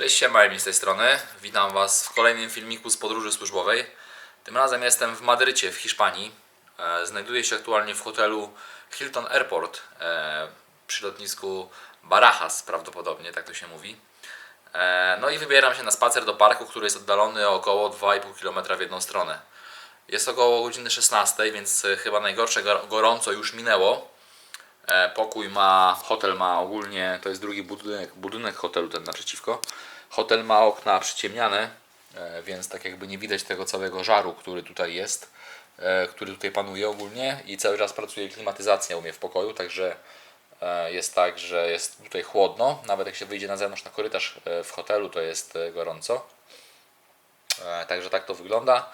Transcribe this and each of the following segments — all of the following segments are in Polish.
Cześć, siema, z tej strony. Witam Was w kolejnym filmiku z podróży służbowej. Tym razem jestem w Madrycie, w Hiszpanii. E, Znajduję się aktualnie w hotelu Hilton Airport e, przy lotnisku Barajas, prawdopodobnie, tak to się mówi. E, No i wybieram się na spacer do parku, który jest oddalony o około 2,5 km w jedną stronę. Jest około godziny 16, więc chyba najgorsze gor- gorąco już minęło. E, Pokój ma, hotel ma ogólnie, to jest drugi budynek, budynek hotelu ten naprzeciwko. Hotel ma okna przyciemniane, e, więc tak jakby nie widać tego całego żaru, który tutaj jest, e, który tutaj panuje ogólnie i cały czas pracuje klimatyzacja u mnie w pokoju, także jest tak, że jest tutaj chłodno, nawet jak się wyjdzie na zewnątrz na korytarz w hotelu, to jest gorąco. Także tak to wygląda.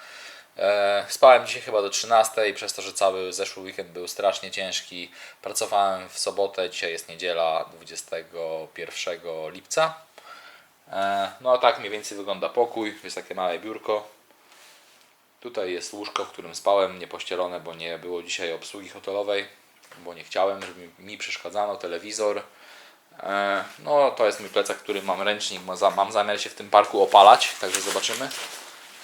E, Spałem dzisiaj chyba do 13, przez to, że cały zeszły weekend był strasznie ciężki. Pracowałem w sobotę, dzisiaj jest niedziela 21 lipca. E, No a tak mniej więcej wygląda pokój. Jest takie małe biurko. Tutaj jest łóżko, w którym spałem, niepościelone, bo nie było dzisiaj obsługi hotelowej, bo nie chciałem, żeby mi- przeszkadzano, telewizor. E, No to jest mój plecak, który mam ręcznik, mam zamiar się w tym parku opalać, także zobaczymy.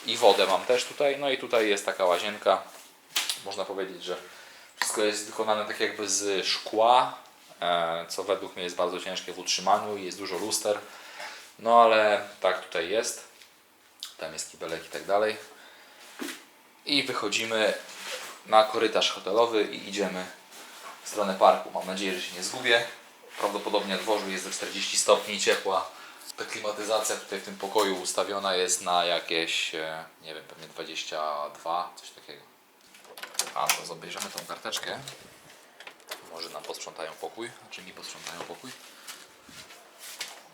I wodę mam też tutaj, no i tutaj jest taka łazienka. Można powiedzieć, że wszystko jest wykonane tak jakby z szkła, e, co według mnie jest bardzo ciężkie w utrzymaniu i jest dużo luster. No ale tak tutaj jest. Tam jest kibelek i tak dalej. I wychodzimy na korytarz hotelowy i idziemy w stronę parku. Mam nadzieję, że się nie zgubię. Prawdopodobnie na dworzu jest do 40 stopni ciepła. Klimatyzacja tutaj w tym pokoju ustawiona jest na jakieś, e, nie wiem, pewnie 22, coś takiego. A to obejrzymy tą karteczkę. Może nam posprzątają pokój, znaczy mi posprzątają pokój.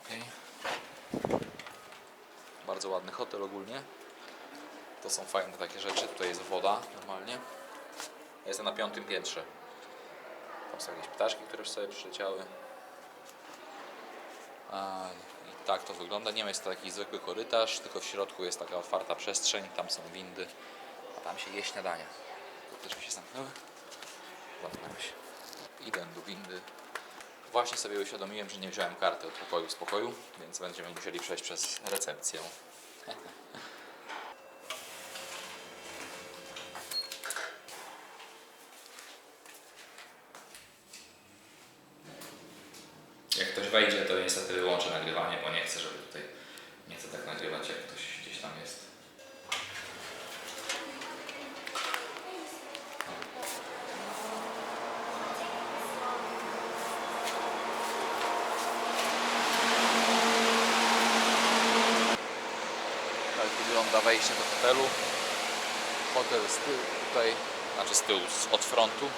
Okej. Bardzo ładny hotel ogólnie. To są fajne takie rzeczy. Tutaj jest woda normalnie. Ja jestem na piątym piętrze. Tam są jakieś ptaszki, które już sobie przyleciały. Tak to wygląda. Nie jest to taki zwykły korytarz, tylko w środku jest taka otwarta przestrzeń. Tam są windy, a tam się je też mi się zamknęły. Zamknęły się. Idę do windy. Właśnie sobie uświadomiłem, że nie wziąłem karty od pokoju z pokoju, więc będziemy musieli przejść przez recepcję. Jak ktoś wejdzie, to niestety wyłączę nagrywanie, bo nie chcę, żeby tutaj nie chcę tak nagrywać, jak ktoś gdzieś tam jest. Tak wygląda wejście do hotelu. Hotel z tyłu tutaj, znaczy z tyłu, z- od frontu.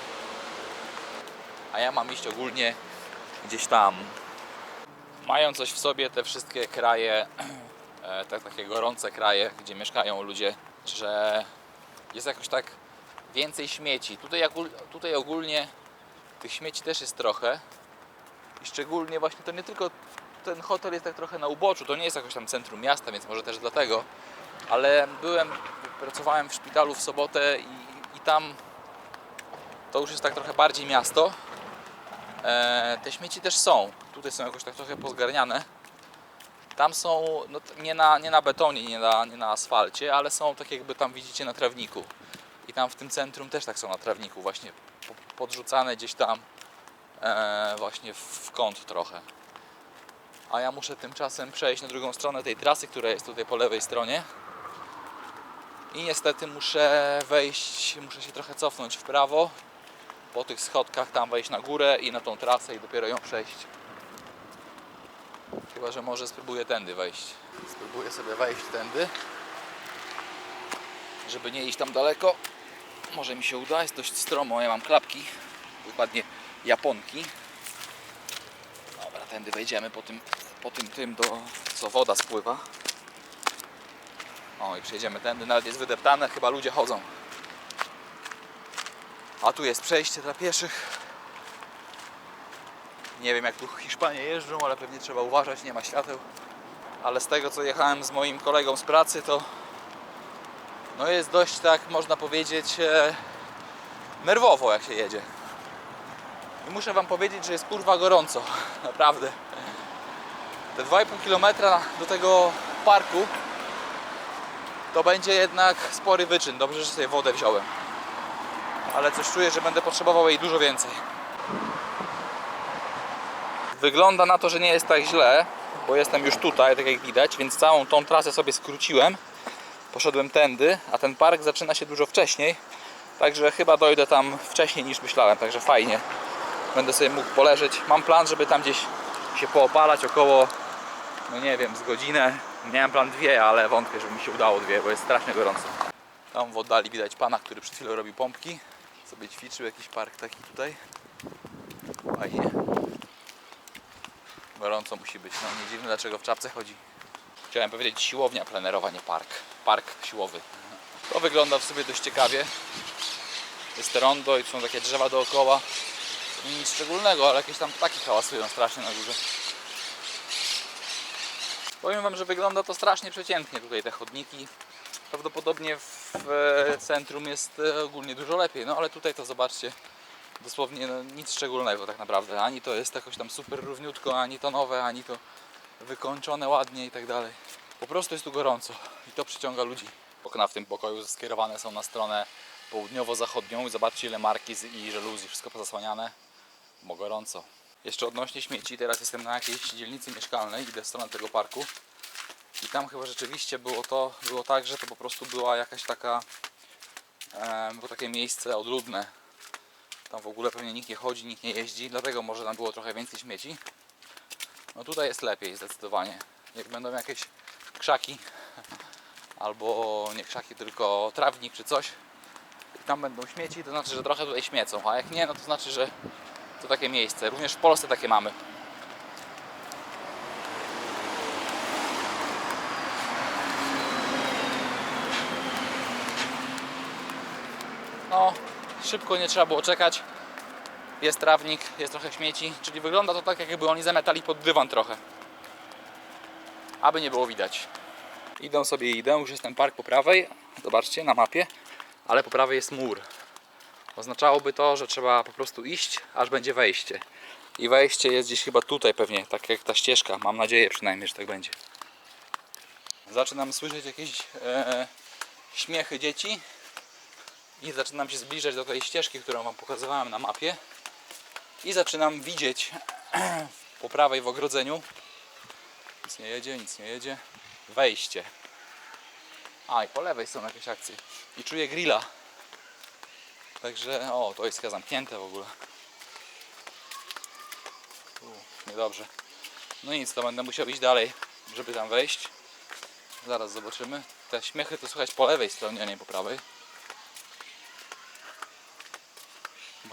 A ja mam iść ogólnie gdzieś tam. Mają coś w sobie te wszystkie kraje, te takie gorące kraje, gdzie mieszkają ludzie, że jest jakoś tak więcej śmieci. Tutaj, tutaj ogólnie tych śmieci też jest trochę. I szczególnie właśnie to nie tylko ten hotel jest tak trochę na uboczu, to nie jest jakoś tam centrum miasta, więc może też dlatego. Ale byłem, pracowałem w szpitalu w sobotę i, i tam to już jest tak trochę bardziej miasto. E, te śmieci też są. Tutaj są jakoś tak trochę pozgarniane. Tam są no, nie, na, nie na betonie, nie na, nie na asfalcie, ale są tak jakby tam widzicie na trawniku. I tam w tym centrum też tak są na trawniku, właśnie po, podrzucane gdzieś tam e, właśnie w kąt trochę. A ja muszę tymczasem przejść na drugą stronę tej trasy, która jest tutaj po lewej stronie. I niestety muszę wejść, muszę się trochę cofnąć w prawo po tych schodkach tam wejść na górę i na tą trasę i dopiero ją przejść. Chyba, że może spróbuję tędy wejść. Spróbuję sobie wejść tędy. Żeby nie iść tam daleko. Może mi się uda, jest dość stromo, ja mam klapki. Dokładnie japonki. Dobra, tędy wejdziemy po tym, po tym, tym do co woda spływa. O i przejdziemy tędy, nawet jest wydeptane, chyba ludzie chodzą. A tu jest przejście dla pieszych. Nie wiem jak tu Hiszpanie jeżdżą, ale pewnie trzeba uważać, nie ma świateł. Ale z tego co jechałem z moim kolegą z pracy, to no jest dość tak można powiedzieć e, nerwowo jak się jedzie. I muszę wam powiedzieć, że jest kurwa gorąco. Naprawdę. Te 2,5 km do tego parku to będzie jednak spory wyczyn. Dobrze, że sobie wodę wziąłem. Ale coś czuję, że będę potrzebował jej dużo więcej. Wygląda na to, że nie jest tak źle, bo jestem już tutaj, tak jak widać, więc całą tą trasę sobie skróciłem. Poszedłem tędy, a ten park zaczyna się dużo wcześniej. Także chyba dojdę tam wcześniej niż myślałem, także fajnie. Będę sobie mógł poleżeć. Mam plan, żeby tam gdzieś się poopalać około, no nie wiem, z godzinę. Miałem plan dwie, ale wątpię, żeby mi się udało dwie, bo jest strasznie gorąco. Tam w oddali widać pana, który przed chwilą robił pompki. Sobie ćwiczył jakiś park taki tutaj. Fajnie. Gorąco musi być. No nie dziwne dlaczego w czapce chodzi. Chciałem powiedzieć siłownia plenerowa, nie park. Park siłowy. To wygląda w sobie dość ciekawie. Jest rondo i są takie drzewa dookoła. Nic szczególnego, ale jakieś tam ptaki hałasują strasznie na górze. Powiem Wam, że wygląda to strasznie przeciętnie tutaj te chodniki. Prawdopodobnie w e, centrum jest e, ogólnie dużo lepiej, no ale tutaj to zobaczcie. Dosłownie no, nic szczególnego tak naprawdę. Ani to jest jakoś tam super równiutko, ani to nowe, ani to wykończone ładnie i tak dalej. Po prostu jest tu gorąco i to przyciąga ludzi. Okna w tym pokoju skierowane są na stronę południowo-zachodnią i zobaczcie ile markiz i żeluzji, wszystko pozasłaniane, bo gorąco. Jeszcze odnośnie śmieci, teraz jestem na jakiejś dzielnicy mieszkalnej, idę w stronę tego parku i tam chyba rzeczywiście było to, było tak, że to po prostu była jakaś taka, było takie miejsce odludne. Tam w ogóle pewnie nikt nie chodzi, nikt nie jeździ, dlatego może tam było trochę więcej śmieci. No tutaj jest lepiej zdecydowanie. Jak będą jakieś krzaki, albo nie krzaki, tylko trawnik czy coś, i tam będą śmieci, to znaczy, że trochę tutaj śmiecą, a jak nie, no to znaczy, że to takie miejsce. Również w Polsce takie mamy. No, szybko nie trzeba było czekać. Jest trawnik, jest trochę śmieci, czyli wygląda to tak, jakby oni zametali pod dywan trochę. Aby nie było widać. Idę sobie, idę, już jest ten park po prawej. Zobaczcie na mapie, ale po prawej jest mur. Oznaczałoby to, że trzeba po prostu iść, aż będzie wejście. I wejście jest gdzieś chyba tutaj pewnie, tak jak ta ścieżka. Mam nadzieję przynajmniej, że tak będzie. Zaczynam słyszeć jakieś e, śmiechy dzieci i zaczynam się zbliżać do tej ścieżki, którą Wam pokazywałem na mapie. I zaczynam widzieć po prawej w ogrodzeniu. Nic nie jedzie, nic nie jedzie. Wejście. A i po lewej są jakieś akcje. I czuję grilla. Także o, to jest zamknięte w ogóle. U, niedobrze. No nic, to będę musiał iść dalej żeby tam wejść. Zaraz zobaczymy. Te śmiechy to słychać po lewej stronie, a nie po prawej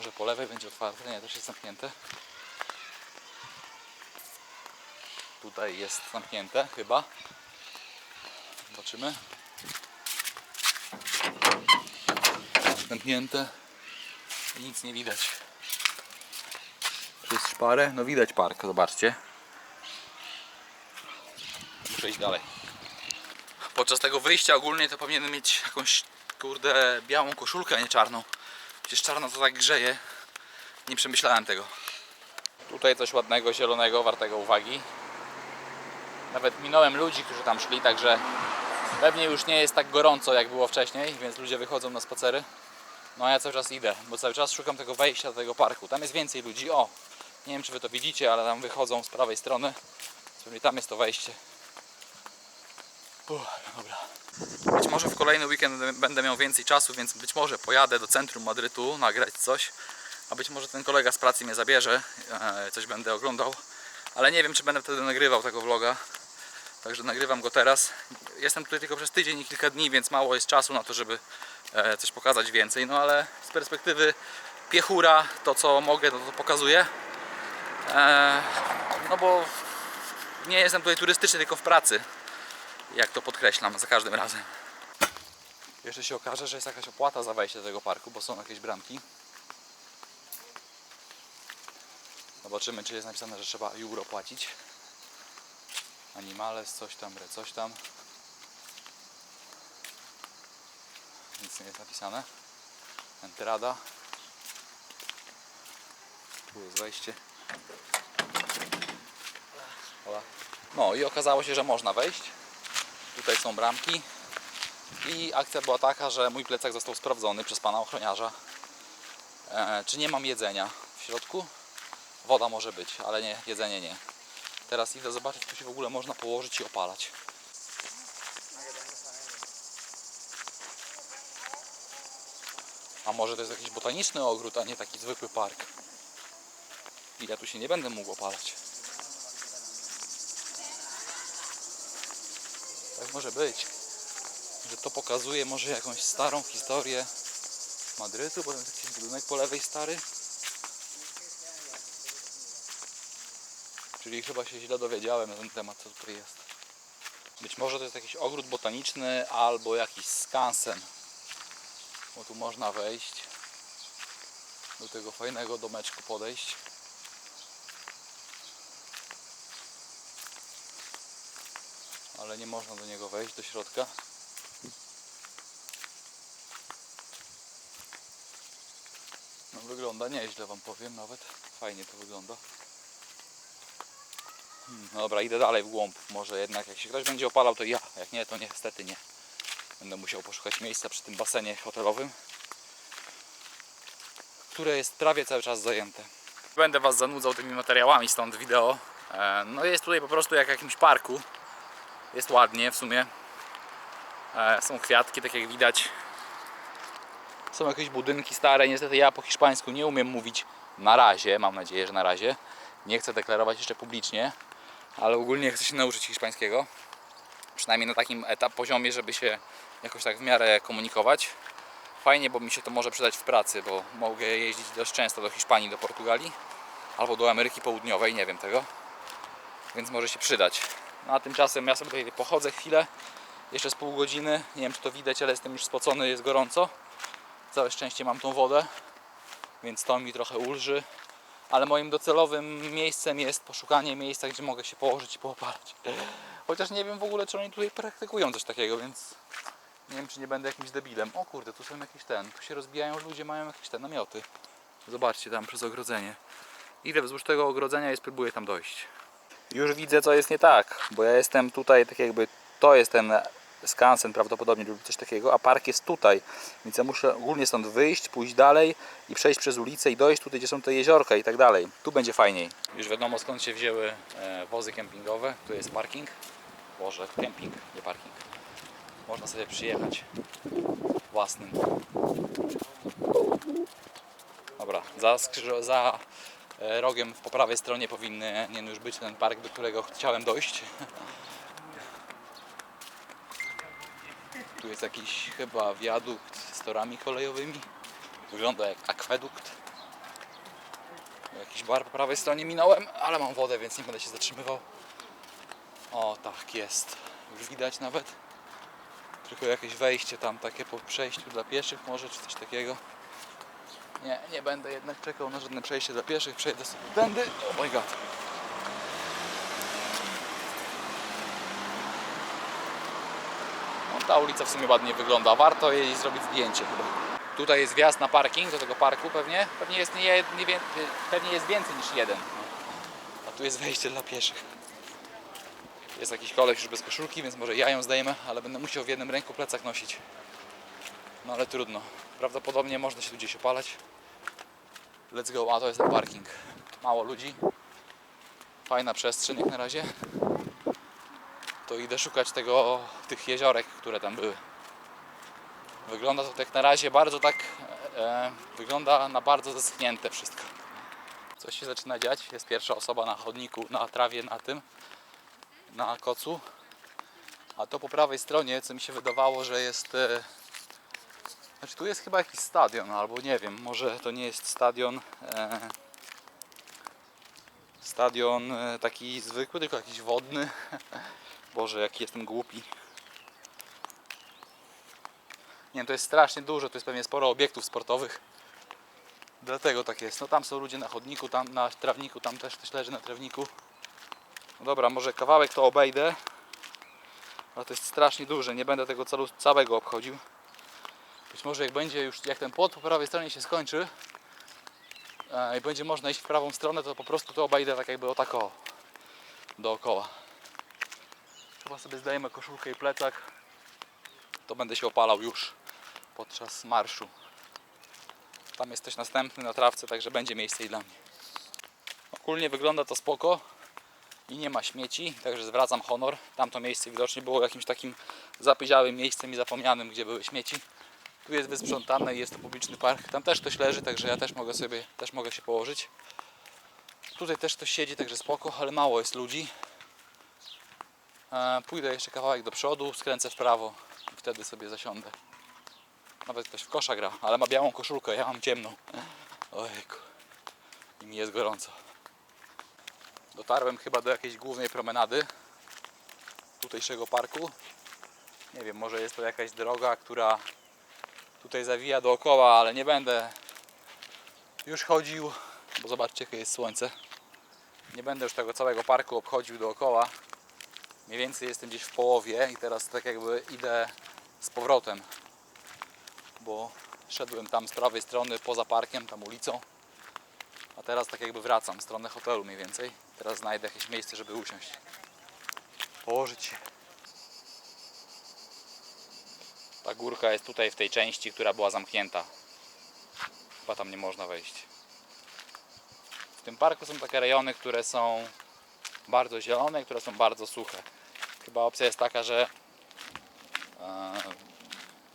Może po lewej będzie otwarte? Nie, też jest zamknięte. Tutaj jest zamknięte chyba. Zobaczymy. Zamknięte. Nic nie widać. Jest szparę. No widać park, zobaczcie. Muszę iść dalej. Podczas tego wyjścia ogólnie to powinienem mieć jakąś kurde białą koszulkę, a nie czarną. Przecież czarno to tak grzeje. Nie przemyślałem tego. Tutaj coś ładnego, zielonego, wartego uwagi. Nawet minąłem ludzi, którzy tam szli, także pewnie już nie jest tak gorąco jak było wcześniej, więc ludzie wychodzą na spacery. No a ja cały czas idę, bo cały czas szukam tego wejścia do tego parku. Tam jest więcej ludzi. O, nie wiem czy wy to widzicie, ale tam wychodzą z prawej strony. Czyli tam jest to wejście. Uff, dobra. Być może w kolejny weekend będę miał więcej czasu, więc być może pojadę do centrum Madrytu nagrać coś. A być może ten kolega z pracy mnie zabierze, e, coś będę oglądał. Ale nie wiem, czy będę wtedy nagrywał tego vloga. Także nagrywam go teraz. Jestem tutaj tylko przez tydzień i kilka dni, więc mało jest czasu na to, żeby e, coś pokazać więcej. No ale z perspektywy piechura, to co mogę, to, to pokazuję. E, no bo nie jestem tutaj turystyczny, tylko w pracy jak to podkreślam za każdym razem. Jeszcze się okaże, że jest jakaś opłata za wejście do tego parku, bo są jakieś bramki. Zobaczymy, czy jest napisane, że trzeba euro płacić. Animales, coś tam, re, coś tam. Nic nie jest napisane. Entrada. Tu jest wejście. No i okazało się, że można wejść. Tutaj są bramki. I akcja była taka, że mój plecak został sprawdzony przez pana ochroniarza. E, czy nie mam jedzenia w środku? Woda może być, ale nie, jedzenie nie. Teraz idę zobaczyć, czy się w ogóle można położyć i opalać. A może to jest jakiś botaniczny ogród, a nie taki zwykły park. I ja tu się nie będę mógł opalać. Może być. Że to pokazuje może jakąś starą historię Madrytu, potem jakiś budynek po lewej stary. Czyli chyba się źle dowiedziałem na ten temat, co tutaj jest. Być może to jest jakiś ogród botaniczny albo jakiś skansen. Bo tu można wejść. Do tego fajnego domeczku podejść. Ale nie można do niego wejść do środka. No wygląda nieźle wam powiem nawet. Fajnie to wygląda. Hmm, no dobra, idę dalej w głąb. Może jednak jak się ktoś będzie opalał to ja, jak nie to niestety nie. Będę musiał poszukać miejsca przy tym basenie hotelowym, które jest prawie cały czas zajęte. Będę Was zanudzał tymi materiałami stąd wideo. E, No jest tutaj po prostu jak w jakimś parku. Jest ładnie w sumie. E, Są kwiatki, tak jak widać. Są jakieś budynki stare. Niestety ja po hiszpańsku nie umiem mówić na razie. Mam nadzieję, że na razie. Nie chcę deklarować jeszcze publicznie, ale ogólnie chcę się nauczyć hiszpańskiego. Przynajmniej na takim etap poziomie, żeby się jakoś tak w miarę komunikować. Fajnie, bo mi się to może przydać w pracy, bo mogę jeździć dość często do Hiszpanii, do Portugalii albo do Ameryki Południowej, nie wiem tego. Więc może się przydać. No a tymczasem ja sobie tutaj pochodzę chwilę, jeszcze z pół godziny. Nie wiem czy to widać, ale jestem już spocony, jest gorąco. Całe szczęście mam tą wodę, więc to mi trochę ulży. Ale moim docelowym miejscem jest poszukanie miejsca, gdzie mogę się położyć i poopalać. Chociaż nie wiem w ogóle, czy oni tutaj praktykują coś takiego, więc nie wiem, czy nie będę jakimś debilem. O kurde, tu są jakieś ten, tu się rozbijają ludzie, mają jakieś te namioty. Zobaczcie tam przez ogrodzenie. Idę wzdłuż tego ogrodzenia i spróbuję tam dojść. Już widzę, co jest nie tak, bo ja jestem tutaj, tak jakby to jest ten skansen prawdopodobnie lub coś takiego, a park jest tutaj. Więc ja muszę ogólnie stąd wyjść, pójść dalej i przejść przez ulicę i dojść tutaj, gdzie są te jeziorka i tak dalej. Tu będzie fajniej. Już wiadomo skąd się wzięły e, wozy kempingowe. Tu jest parking. Boże, kemping, nie parking. Można sobie przyjechać własnym. Dobra, za, za rogiem po prawej stronie powinny nie już być ten park, do którego chciałem dojść. Tu jest jakiś chyba wiadukt z torami kolejowymi. Wygląda jak akwedukt. Jakiś bar po prawej stronie minąłem, ale mam wodę, więc nie będę się zatrzymywał. O, tak jest. Już widać nawet. Tylko jakieś wejście tam takie po przejściu dla pieszych może, czy coś takiego. Nie, nie będę jednak czekał na żadne przejście dla pieszych. Przejdę sobie tędy. Oh my god. No, ta ulica w sumie ładnie wygląda. Warto jej zrobić zdjęcie chyba. Tutaj jest wjazd na parking do tego parku pewnie. Pewnie jest, nie, nie, pewnie jest więcej niż jeden. A tu jest wejście dla pieszych. Jest jakiś koleś już bez koszulki, więc może ja ją zdejmę, ale będę musiał w jednym ręku plecak nosić. No ale trudno. Prawdopodobnie można się tu gdzieś opalać. Let's go, a to jest ten parking. Mało ludzi. Fajna przestrzeń jak na razie. To idę szukać tego, tych jeziorek, które tam były. Wygląda to jak na razie bardzo tak, e, wygląda na bardzo zaschnięte wszystko. Coś się zaczyna dziać. Jest pierwsza osoba na chodniku, na trawie, na tym, na kocu. A to po prawej stronie, co mi się wydawało, że jest e, znaczy tu jest chyba jakiś stadion, albo nie wiem, może to nie jest stadion. E, stadion e, taki zwykły, tylko jakiś wodny. Boże, jaki jestem głupi. Nie, to jest strasznie dużo, to jest pewnie sporo obiektów sportowych. Dlatego tak jest. No tam są ludzie na chodniku, tam na trawniku, tam też ktoś leży na trawniku. No dobra, może kawałek to obejdę. Ale to jest strasznie duże, nie będę tego całego obchodził. Być może jak będzie już, jak ten płot po prawej stronie się skończy e, i będzie można iść w prawą stronę, to po prostu to obejdę tak jakby o tak o, dookoła. Chyba sobie zdejmę koszulkę i plecak. To będę się opalał już podczas marszu. Tam jest też następny na trawce, także będzie miejsce i dla mnie. Ogólnie wygląda to spoko i nie ma śmieci, także zwracam honor. Tamto miejsce widocznie było jakimś takim zapyziałym miejscem i zapomnianym, gdzie były śmieci. Tu jest wysprzątane i jest to publiczny park. Tam też ktoś leży, także ja też mogę sobie, też mogę się położyć. Tutaj też ktoś siedzi, także spoko, ale mało jest ludzi. E, Pójdę jeszcze kawałek do przodu, skręcę w prawo i wtedy sobie zasiądę. Nawet ktoś w kosza gra, ale ma białą koszulkę, ja mam ciemną. Ojejku. I mi jest gorąco. Dotarłem chyba do jakiejś głównej promenady tutejszego parku. Nie wiem, może jest to jakaś droga, która tutaj zawija dookoła, ale nie będę już chodził, bo zobaczcie jakie jest słońce. Nie będę już tego całego parku obchodził dookoła. Mniej więcej jestem gdzieś w połowie i teraz tak jakby idę z powrotem, bo szedłem tam z prawej strony poza parkiem, tam ulicą, a teraz tak jakby wracam w stronę hotelu mniej więcej. Teraz znajdę jakieś miejsce, żeby usiąść, położyć się. Ta górka jest tutaj w tej części, która była zamknięta. Chyba tam nie można wejść. W tym parku są takie rejony, które są bardzo zielone które są bardzo suche. Chyba opcja jest taka, że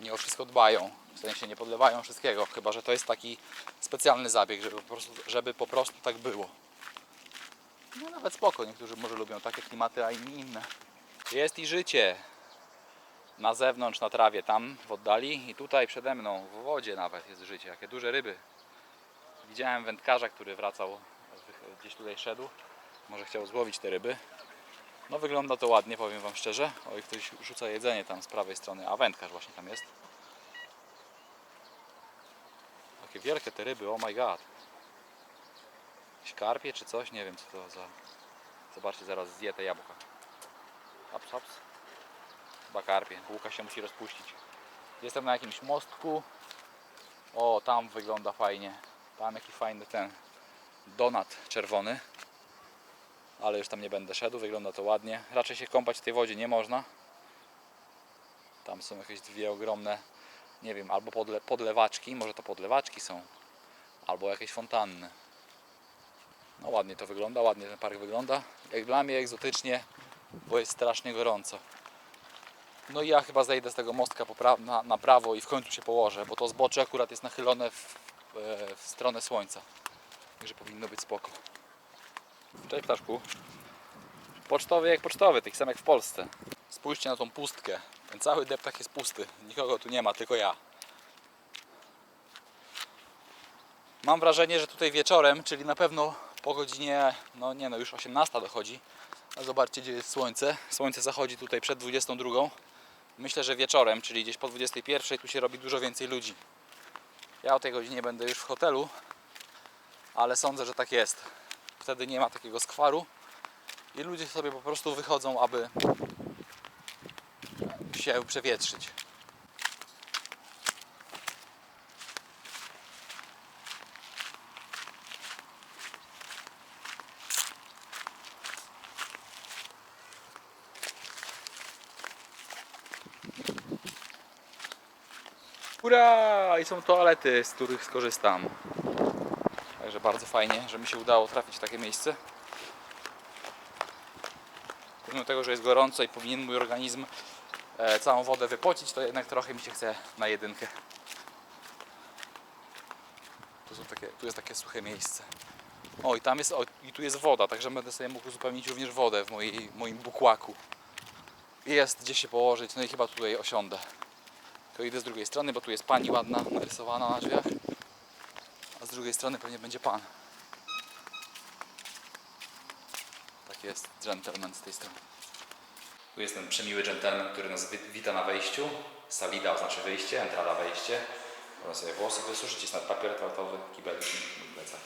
nie o wszystko dbają. W sensie nie podlewają wszystkiego. Chyba, że to jest taki specjalny zabieg, żeby po prostu, żeby po prostu tak było. No nawet spoko. Niektórzy może lubią takie klimaty, a inni inne. Jest i życie. Na zewnątrz, na trawie, tam w oddali i tutaj przede mną, w wodzie nawet jest życie. Jakie duże ryby. Widziałem wędkarza, który wracał, gdzieś tutaj szedł. Może chciał złowić te ryby. No wygląda to ładnie, powiem Wam szczerze. Oj, ktoś rzuca jedzenie tam z prawej strony, a wędkarz właśnie tam jest. Takie wielkie te ryby, oh my god. Jakieś karpie czy coś, nie wiem co to za... Zobaczcie, zaraz zje te jabłka. Hops, hops. Chyba karpie, łuka się musi rozpuścić. Jestem na jakimś mostku. O, tam wygląda fajnie. Tam jaki fajny ten donat czerwony ale już tam nie będę szedł, wygląda to ładnie. Raczej się kąpać w tej wodzie nie można. Tam są jakieś dwie ogromne, nie wiem, albo podle, podlewaczki, może to podlewaczki są, albo jakieś fontanny. No ładnie to wygląda, ładnie ten park wygląda. Jak dla mnie egzotycznie, bo jest strasznie gorąco. No i ja chyba zejdę z tego mostka na, na prawo i w końcu się położę, bo to zbocze akurat jest nachylone w, w, w stronę słońca. Także powinno być spoko. Cześć ptaszku. Pocztowy jak pocztowy, taki sam jak w Polsce. Spójrzcie na tą pustkę. Ten cały deptak jest pusty. Nikogo tu nie ma, tylko ja. Mam wrażenie, że tutaj wieczorem, czyli na pewno po godzinie, no nie no, już 18 dochodzi. A zobaczcie, gdzie jest słońce. Słońce zachodzi tutaj przed 22. Myślę, że wieczorem, czyli gdzieś po 21 tu się robi dużo więcej ludzi. Ja o tej godzinie będę już w hotelu, ale sądzę, że tak jest wtedy nie ma takiego skwaru i ludzie sobie po prostu wychodzą, aby się przewietrzyć. Ura! I są toalety, z których skorzystam. Także bardzo fajnie, że mi się udało trafić w takie miejsce. Pomimo tego, że jest gorąco i powinien mój organizm e, całą wodę wypocić, to jednak trochę mi się chce na jedynkę. Tu, są takie, tu jest takie suche miejsce. O i tam jest, o, i tu jest woda, także będę sobie mógł uzupełnić również wodę w mojej, moim bukłaku. Jest gdzie się położyć, no i chyba tutaj osiądę. To idę z drugiej strony, bo tu jest pani ładna, narysowana na drzwiach a z drugiej strony pewnie będzie pan. Tak jest, gentleman z tej strony. Tu jest ten przemiły gentleman, który nas wi- wita na wejściu. Salida oznacza wyjście, entrada wejście. Można sobie włosy wysuszyć, jest nawet papier toaletowy, kibelki i plecak.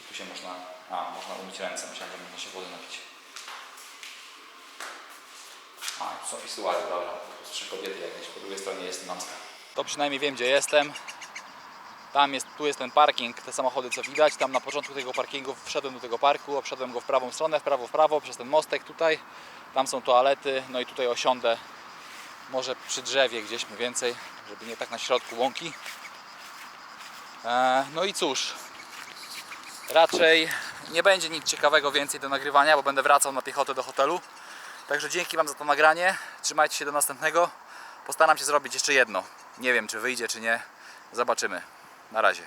I tu się można, a można umyć ręce, myślałem, że można się wody napić. A, są pisuary, dobra, trzy kobiety jakieś, po drugiej stronie jest. To przynajmniej wiem, gdzie jestem. Tam jest, tu jest ten parking, te samochody co widać. Tam na początku tego parkingu wszedłem do tego parku, obszedłem go w prawą stronę, w prawo, w prawo, przez ten mostek tutaj. Tam są toalety, no i tutaj osiądę może przy drzewie gdzieś mniej więcej, żeby nie tak na środku łąki. E, no i cóż, raczej nie będzie nic ciekawego więcej do nagrywania, bo będę wracał na piechotę do hotelu. Także dzięki Wam za to nagranie. Trzymajcie się do następnego. Postaram się zrobić jeszcze jedno. Nie wiem, czy wyjdzie, czy nie. Zobaczymy. Na razie.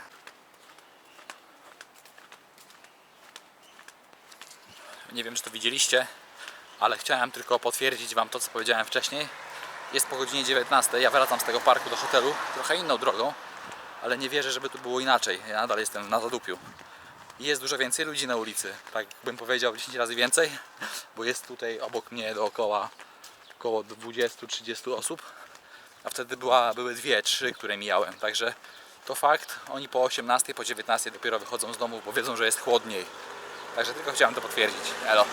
Nie wiem, czy to widzieliście, ale chciałem tylko potwierdzić Wam to, co powiedziałem wcześniej. Jest po godzinie 19. Ja wracam z tego parku do hotelu trochę inną drogą, ale nie wierzę, żeby tu było inaczej. Ja nadal jestem na zadupiu. Jest dużo więcej ludzi na ulicy, tak bym powiedział 10 razy więcej, bo jest tutaj obok mnie dookoła około 20-30 osób, a wtedy była, były dwie, trzy, które mijałem, także to fakt, oni po 18, po 19 dopiero wychodzą z domu, bo wiedzą, że jest chłodniej. Także tylko chciałem to potwierdzić. Elo.